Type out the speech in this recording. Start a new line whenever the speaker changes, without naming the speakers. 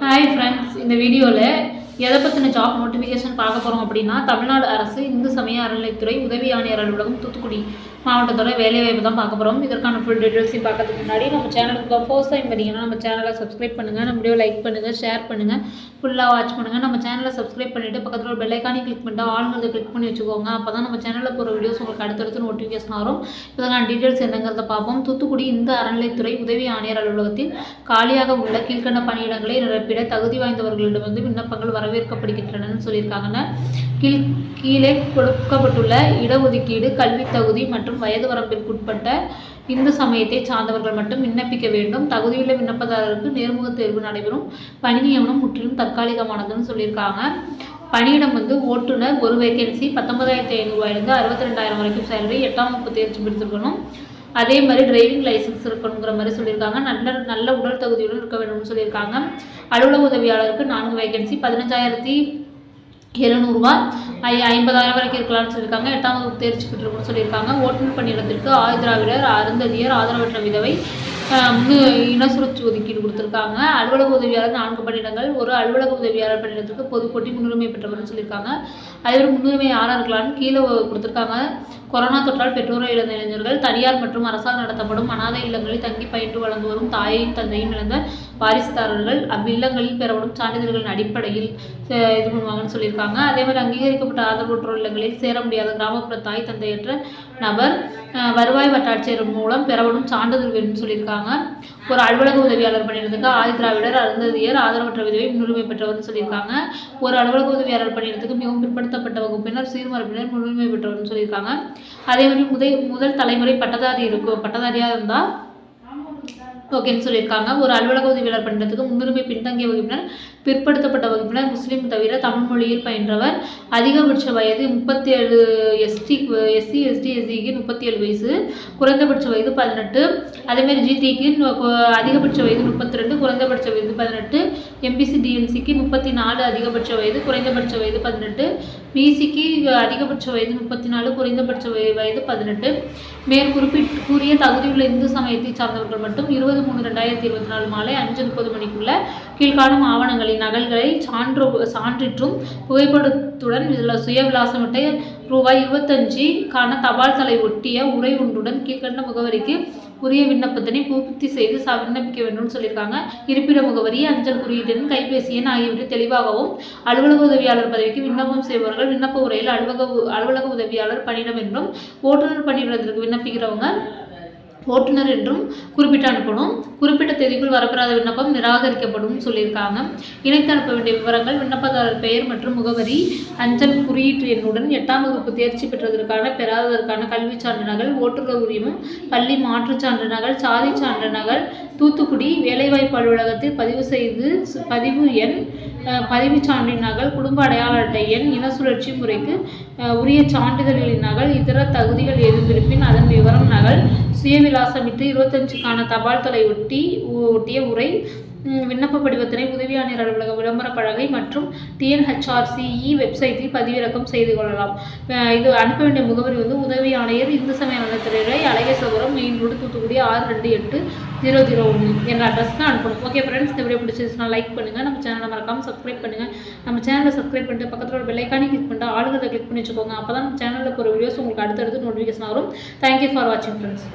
Hi friends இந்த வீடியோவில் எதை பற்றின ஜாப் நோட்டிஃபிகேஷன் பார்க்க போகிறோம் அப்படின்னா தமிழ்நாடு அரசு இந்து சமய அறநிலைத்துறை உதவி ஆணையர் அலுவலகம் தூத்துக்குடி மாவட்டத்தோட வேலைவாய்ப்பு தான் பார்க்க போகிறோம் இதற்கான ஃபுல் டீட்டெயில்ஸையும் பார்க்கறதுக்கு முன்னாடி நம்ம சேனலுக்கு ஃபர்ஸ்ட் டைம் பார்த்தீங்கன்னா நம்ம சேனலை சப்ஸ்கிரைப் பண்ணுங்கள் நம்ம வீடியோ லைக் பண்ணுங்கள் ஷேர் பண்ணுங்கள் ஃபுல்லாக வாட்ச் பண்ணுங்கள் நம்ம சேனலை சப்ஸ்கிரைப் பண்ணிவிட்டு பக்கத்தில் ஒரு பெல்லைக்கானி கிளிக் பண்ணிட்டு ஆளுங்கிறத கிளிக் பண்ணி வச்சுக்கோங்க. அப்போ தான் நம்ம சேனலில் போகிற வீடியோஸ் உங்களுக்கு அடுத்தடுத்து நோட்டிஃபிகேஷன் வரும். இதற்கான டீட்டெயில்ஸ் என்னங்கிறத பார்ப்போம். தூத்துக்குடி இந்த அறநிலைத்துறை உதவி ஆணையர் அலுவலகத்தில் காலியாக உள்ள கீழ்க்கண்ட பணியிடங்களை நிரப்பிட தகுதி வாய்ந்தவர்களிடமிருந்து விண்ணப்பங்கள் வரவேற்கப்படுகின்றனன்னு சொல்லியிருக்காங்கன்னா கீழ் கீழே கொடுக்கப்பட்டுள்ள இடஒதுக்கீடு கல்வி தகுதி மற்றும் வயது வரம்பிற்குட்பட்ட இந்து சமயத்தை சார்ந்தவர்கள் மட்டும் விண்ணப்பிக்க வேண்டும். தகுதியுள்ள விண்ணப்பதாரருக்கு நேர்முகத் தேர்வு நடைபெறும். பணி நியமனம் முற்றிலும் தற்காலிகமானதுன்னு சொல்லியிருக்காங்க. பணியிடம் வந்து ஓட்டுநர் ஒரு வேகன்சி பத்தொன்பதாயிரத்தி ஐநூறுரூவாயிலிருந்து அறுபத்தி ரெண்டாயிரம் வரைக்கும் சேலரி எட்டாம் வகுப்பு தேர்ச்சி பெற்றிருக்கணும். அதே மாதிரி டிரைவிங் லைசன்ஸ் இருக்கணுங்கிற மாதிரி சொல்லியிருக்காங்க. நல்ல நல்ல உடல் தகுதியுடன் இருக்க வேண்டும்னு சொல்லியிருக்காங்க. அலுவலக உதவியாளருக்கு நான்கு வேகன்சி பதினஞ்சாயிரத்தி எழுநூறுவா ஐ ஐம்பதாயிரம் வரைக்கும் இருக்கலாம்னு சொல்லியிருக்காங்க. எட்டாம் வகுப்பு தேர்ச்சி பெற்றிருக்கணும்னு சொல்லியிருக்காங்க. ஓட்டுநர் பணியிடத்திற்கு ஆயுதிராவிடர் அருந்ததியர் ஆதரவற்ற விதவை முன்னு இனசுரட்சி ஒதுக்கீடு கொடுத்துருக்காங்க. அலுவலக உதவியாளர் நான்கு பணியிடங்கள். ஒரு அலுவலக உதவியாளர் பணியிடத்திற்கு பொதுப்போட்டி முன்னுரிமை பெற்றவர்னு சொல்லியிருக்காங்க. அதே முன்னுரிமை யாராக இருக்கலாம்னு கீழே கொடுத்துருக்காங்க. கொரோனா தொற்றால் பெற்றோரை இழந்த இளைஞர்கள் தனியார் மற்றும் அரசால் நடத்தப்படும் அனாதை இல்லங்களில் தங்கி பயின்று வளர்ந்து வரும் தாயையும் தந்தையும் இழந்த வாரிசுதாரர்கள் அவ்வில்லங்களில் பெறப்படும் சான்றிதழ்களின் அடிப்படையில் இது பண்ணுவாங்கன்னு சொல்லியிருக்காங்க. அதே மாதிரி அங்கீகரிக்கப்பட்ட ஆதரவற்றோர் இல்லங்களில் சேர முடியாத கிராமப்புற தாய் தந்தையற்ற நபர் வருவாய் வட்டாட்சியர் மூலம் பெறப்படும் சான்றிதழ் வேணும்னு சொல்லியிருக்காங்க. ஒரு அலுவலக உதவியாளர் பணியிடத்துக்கு ஆதிதிராவிடர் அருந்ததியர் ஆதரவற்ற விதவை முன்னுரிமை பெற்றவர்னு சொல்லியிருக்காங்க. ஒரு அலுவலக உதவியாளர் பணியிடத்துக்கு மிகவும் பிற்படுத்தப்பட்ட வகுப்பினர் சீர்மரப்பினர் முன்னுரிமை பெற்றவர்னு சொல்லியிருக்காங்க. அதே மாதிரி முதல் முதல் தலைமுறை பட்டதாரி இருக்கும் பட்டதாரியாக இருந்தால் ஓகேன்னு சொல்லியிருக்காங்க. ஒரு அலுவலக உதவியாளர் பண்ணுறதுக்கு முன்னுரிமை பின்தங்கிய வகுப்பினர் பிற்படுத்தப்பட்ட வகுப்பினர் முஸ்லீம் தவிர தமிழ் மொழியில் பயின்றவர். அதிகபட்ச வயது முப்பத்தி ஏழு எஸ்டி எஸ்சி எஸ்டி எஸ்சிக்கு முப்பத்தி ஏழு வயசு குறைந்தபட்ச வயது பதினெட்டு. அதேமாரி ஜிடிக்கு அதிகபட்ச வயது முப்பத்தி ரெண்டு குறைந்தபட்ச வயது பதினெட்டு. எம்பிசி டிஎம்சிக்கு முப்பத்தி நாலு அதிகபட்ச வயது குறைந்தபட்ச வயது பதினெட்டு. பிசிக்கு அதிகபட்ச வயது முப்பத்தி நாலு குறைந்தபட்ச வயது பதினெட்டு. மேற்குறிப்பிட்டு கூறிய தகுதியுள்ள இந்து சமயத்தை சார்ந்தவர்கள் மட்டும் இருபது மூணு ரெண்டாயிரத்தி இருபத்தி நாலு மாலை அஞ்சு முப்பது மணிக்குள்ள கீழ்காணும் ஆவணங்களின் நகல்களை சான்று சான்றிற்றும் புகைப்படத்துடன் இதில் சுய விலாசமிட்ட ரூபாய் இருபத்தஞ்சுக்கான தபால் தலை ஒட்டிய உரை ஒன்றுடன் கீழ்கண்ட முகவரிக்கு உரிய விண்ணப்பத்தினை பூர்த்தி செய்து ச விண்ணப்பிக்க வேண்டும்னு சொல்லியிருக்காங்க. இருப்பிட முகவரி அஞ்சல் குறியீட்டு கைபேசி எண் ஆகியவற்றை தெளிவாகவும் அலுவலக உதவியாளர் பதவிக்கு விண்ணப்பம் செய்பவர்கள் விண்ணப்ப உரையில் அலுவலக அலுவலக உதவியாளர் பணியிடம் என்றும் ஓட்டுநர் பணியிடத்திற்கு விண்ணப்பிக்கிறவங்க ஓட்டுநர் என்றும் குறிப்பிட்டு அனுப்பணும். குறி தேதிக்குள் வரப்பெறாத விண்ணப்பம் நிராகரிக்கப்படும் சொல்லியிருக்காங்க. இணைத்து அனுப்ப வேண்டிய விவரங்கள் விண்ணப்பதாரர் பெயர் மற்றும் முகவரி அஞ்சல் குறியீட்டு எண்ணுடன் எட்டாம் வகுப்பு தேர்ச்சி பெற்றதற்கான பெறாததற்கான கல்விச் சான்றிதழ்கள் ஓட்டுநர் உரிமம் பள்ளி மாற்றுச் சான்றிதழ்கள் சாதி சான்றிதழ்கள் தூத்துக்குடி வேலைவாய்ப்பு அலுவலகத்தில் பதிவு செய்து பதிவு எண் பதிவுச் சான்றின் நகல் குடும்ப அடையாள அட்டை எண் இன சுழற்சி முறைக்கு உரிய சான்றிதழ்களின் நகல் இதர தகுதிகள் எதுவும் இருப்பின் அதன் விவரம் நகல் சுயவிலாசமிட்டு இருபத்தஞ்சுக்கான தபால் தலை ஒட்டி ஒட்டிய உரை விண்ணப்ப படிவத்தினை உதவி ஆணையர் அலுவலக விளம்பர பலகை மற்றும் டிஎன்ஹெச்ஆர்சிஇ வெப்சைட்டில் பதிவிறக்கம் செய்து கொள்ளலாம். இது அனுப்ப வேண்டிய முகவரி வந்து உதவி ஆணையர் இந்து சமய நலத்துறை அழகேசபுரம் மெயின் ரோடு தூத்துக்குடி ஆறு ரெண்டு எட்டு ஜீரோ ஜீரோ ஒன்று என்ற அட்ரஸ்க்கு அனுப்பணும். ஓகே ஃப்ரெண்ட்ஸ் இந்த வீடியோ பிடிச்சிருச்சுன்னா லைக் பண்ணுங்கள் நம்ம சேனலை மறக்காமல் சப்ஸ்கிரைப் பண்ணுங்கள் நம்ம சேனலை சப்ஸ்கிரைப் பண்ணிட்டு பக்கத்தில் ஒரு பெல்லைக்கானி கிளிக் பண்ணிட்டு ஆளுகிறத கிளிக் பண்ணி வச்சுக்கோங்க. அப்போ தான் நம்ம சேனலில் போகிற வீடியோஸ் உங்களுக்கு அடுத்தடுத்து நோட்டிஃபிகேஷன் வரும். தேங்க்யூ ஃபார் வாட்சிங் ஃப்ரெண்ட்ஸ்